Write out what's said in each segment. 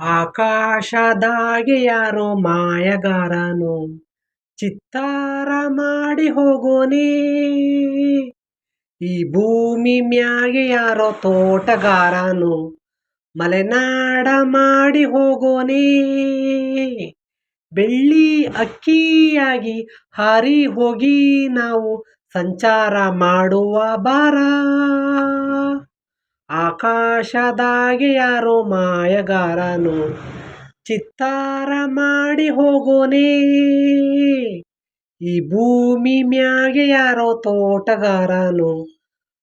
ಆಕಾಶದಾಗೆ ಯಾರೋ ಮಾಯಗಾರನು, ಚಿತ್ತಾರ ಮಾಡಿ ಹೋಗೋನೇ. ಈ ಭೂಮಿ ಮ್ಯಾಗೆ ಯಾರೋ ತೋಟಗಾರನು, ಮಲೆನಾಡ ಮಾಡಿ ಹೋಗೋನೇ. ಬೆಳ್ಳಿ ಅಕ್ಕಿಯಾಗಿ ಹಾರಿ ಹೋಗಿ ನಾವು ಸಂಚಾರ ಮಾಡುವ ಬಾರ ಆಕಾಶದಾಗೆ ಯಾರೋ ಮಾಯಗಾರನು, ಚಿತ್ತಾರ ಮಾಡಿ ಹೋಗೋನೇ. ಈ ಭೂಮಿ ಮ್ಯಾಗೆ ಯಾರೋ ತೋಟಗಾರನು,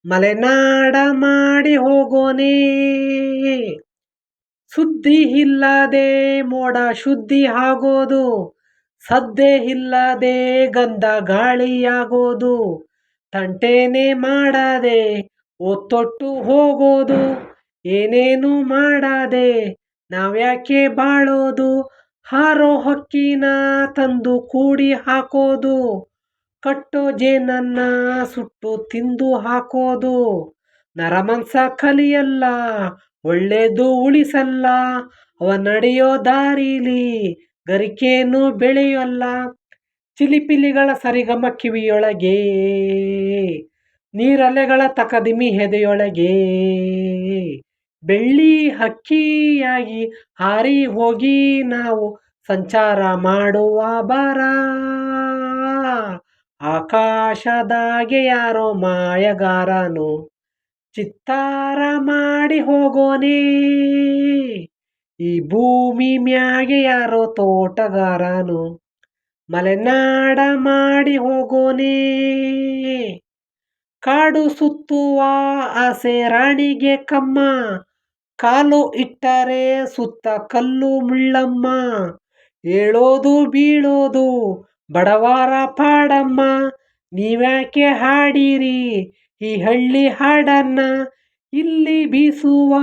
ಮಲೆನಾಡ ಮಾಡಿ ಹೋಗೋನೇ. ಸುದ್ದಿ ಇಲ್ಲದೆ ಮೋಡ ಶುದ್ಧಿ ಆಗೋದು, ಸದ್ದೆ ಇಲ್ಲದೆ ಗಂಧ ಗಾಳಿಯಾಗೋದು, ತಂಟೇನೆ ಮಾಡದೆ ಒತ್ತೊಟ್ಟು ಹೋಗೋದು. ಏನೇನು ಮಾಡದೆ ನಾವ್ಯಾಕೆ ಬಾಳೋದು? ಹಾರೋ ಹಕ್ಕಿನ ತಂದು ಕೂಡಿ ಹಾಕೋದು. ಕಟ್ಟೋ ಜೇನನ್ನ ಸುಟ್ಟು ತಿಂದು ಹಾಕೋದು. ನರಮಂಸ ಕಲಿಯಲ್ಲ, ಒಳ್ಳೇದು ಉಳಿಸಲ್ಲ. ಅವ ನಡೆಯೋ ದಾರಿಲಿ ಗರಿಕೇನು ಬೆಳೆಯಲ್ಲ. ಚಿಲಿಪಿಲಿಗಳ ಸರಿಗಮ ಕಿವಿಯೊಳಗೆ ನೀರಲೆಗಳ ತಕದಿಮಿ ಹೆದೆಯೊಳಗೆ. ಬೆಳ್ಳಿ ಹಕ್ಕಿಯಾಗಿ ಹಾರಿ ಹೋಗಿ ನಾವು ಸಂಚಾರ ಮಾಡುವ ಬರ. ಆಕಾಶದಾಗೆ ಯಾರೋ ಮಾಯಗಾರನು, ಚಿತ್ತಾರ ಮಾಡಿ ಹೋಗೋನೇ. ಈ ಭೂಮಿ ಮ್ಯಾಗೆ ಯಾರೋ ತೋಟಗಾರನು, ಮಲೆನಾಡ ಮಾಡಿ ಹೋಗೋನೇ. ಕಾಡು ಸುತ್ತುವ ಆಸೆ ರಾಣಿಗೆ ಕಮ್ಮ. ಕಾಲು ಇಟ್ಟರೆ ಸುತ್ತ ಕಲ್ಲು ಮುಳ್ಳಮ್ಮ. ಏಳೋದು ಬೀಳೋದು ಬಡವಾರ ಪಾಡಮ್ಮ. ನೀವ್ಯಾಕೆ ಹಾಡಿರಿ ಈ ಹಳ್ಳಿ ಹಾಡನ್ನ. ಇಲ್ಲಿ ಬೀಸುವ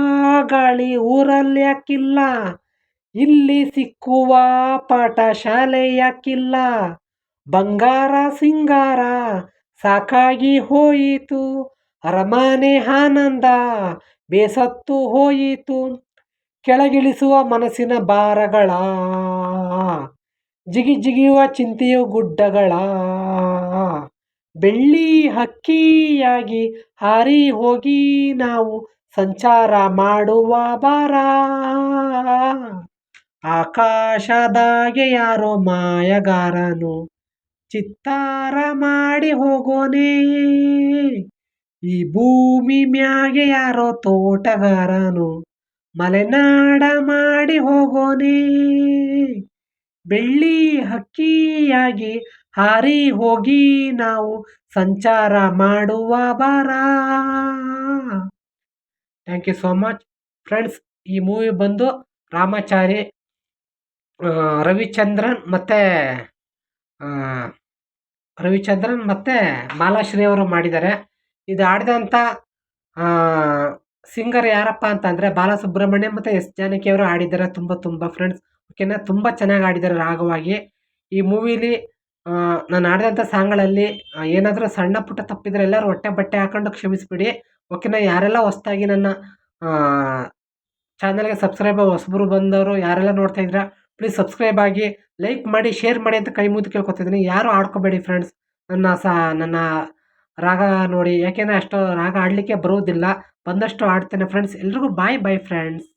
ಗಾಳಿ ಊರಲ್ಲಿ ಯಾಕಿಲ್ಲ. ಇಲ್ಲಿ ಸಿಕ್ಕುವ ಪಾಠ ಶಾಲೆ ಯಾಕಿಲ್ಲ. ಬಂಗಾರ ಸಿಂಗಾರ ಸಾಕಾಗಿ ಹೋಯಿತು. ಅರಮನೆ ಆನಂದ, ಬೇಸತ್ತು ಹೋಯಿತು. ಕೆಳಗಿಳಿಸುವ ಮನಸ್ಸಿನ ಭಾರಗಳ, ಜಿಗಿ ಜಿಗಿಯುವ ಚಿಂತೆಯು ಗುಡ್ಡಗಳ, ಬೆಳ್ಳಿ ಹಕ್ಕಿಯಾಗಿ ಹಾರಿ ಹೋಗಿ ನಾವು ಸಂಚಾರ ಮಾಡುವ ಬಾರ ಆಕಾಶದಾಗೆ ಯಾರೋ ಮಾಯಗಾರನು ಚಿತ್ತಾರ ಮಾಡಿ ಹೋಗೋನೇ. ಈ ಭೂಮಿ ಮ್ಯಾಗೆ ಯಾರೋ ತೋಟಗಾರನು ಮಲೆನಾಡ ಮಾಡಿ ಹೋಗೋನೇ. ಬೆಳ್ಳಿ ಹಕ್ಕಿಯಾಗಿ ಹಾರಿ ಹೋಗಿ ನಾವು ಸಂಚಾರ ಮಾಡುವ ಬಾರ thank you so much friends ಈ ಮೂವಿ ಬಂದು ರಾಮಾಚಾರಿ ರವಿಚಂದ್ರನ್ ಮತ್ತು ರವಿಚಂದ್ರನ್ ಮತ್ತು ಮಾಲಾಶ್ರೀ ಅವರು ಮಾಡಿದ್ದಾರೆ. ಇದು ಆಡಿದಂಥ ಸಿಂಗರ್ ಯಾರಪ್ಪ ಅಂತಂದರೆ ಬಾಲಸುಬ್ರಹ್ಮಣ್ಯ ಮತ್ತು ಎಸ್ ಜಾನಕಿ ಅವರು ಆಡಿದ್ದಾರೆ ತುಂಬ ತುಂಬ ಫ್ರೆಂಡ್ಸ್ ಓಕೆನಾ? ತುಂಬ ಚೆನ್ನಾಗಿ ಆಡಿದ್ದಾರೆ ರಾಗವಾಗಿ ಈ ಮೂವಿಲಿ ನಾನು ಆಡಿದಂಥ ಸಾಂಗ್ಗಳಲ್ಲಿ ಏನಾದರೂ ಸಣ್ಣ ಪುಟ್ಟ ತಪ್ಪಿದ್ರೆ ಎಲ್ಲರೂ ಹೊಟ್ಟೆ ಬಟ್ಟೆ ಹಾಕೊಂಡು ಕ್ಷಮಿಸಿಬಿಡಿ. ಓಕೆನಾ? ಯಾರೆಲ್ಲ ಹೊಸ್ದಾಗಿ ನನ್ನ ಚಾನಲ್ಗೆ ಸಬ್ಸ್ಕ್ರೈಬ್ ಹೊಸಬರು ಬಂದವರು, ಯಾರೆಲ್ಲ ನೋಡ್ತಾ ಇದ್ದೀರಾ? ಪ್ಲೀಸ್ ಸಬ್ಸ್ಕ್ರೈಬ್ ಆಗಿ ಲೈಕ್ ಮಾಡಿ ಶೇರ್ ಮಾಡಿ ಅಂತ ಕೈ ಮುದ್ದು ಕೇಳ್ಕೊತಿದ್ದೀನಿ. ಯಾರು ಆಡ್ಕೋಬೇಡಿ ಫ್ರೆಂಡ್ಸ್ ನನ್ನ ಸಹ ನನ್ನ ರಾಗ ನೋಡಿ, ಯಾಕೆಂದರೆ ಅಷ್ಟು ರಾಗ ಆಡಲಿಕ್ಕೆ ಬರೋದಿಲ್ಲ. ಬಂದಷ್ಟು ಆಡ್ತೇನೆ ಫ್ರೆಂಡ್ಸ್ ಎಲ್ರಿಗೂ ಬಾಯ್ ಬಾಯ್ ಫ್ರೆಂಡ್ಸ್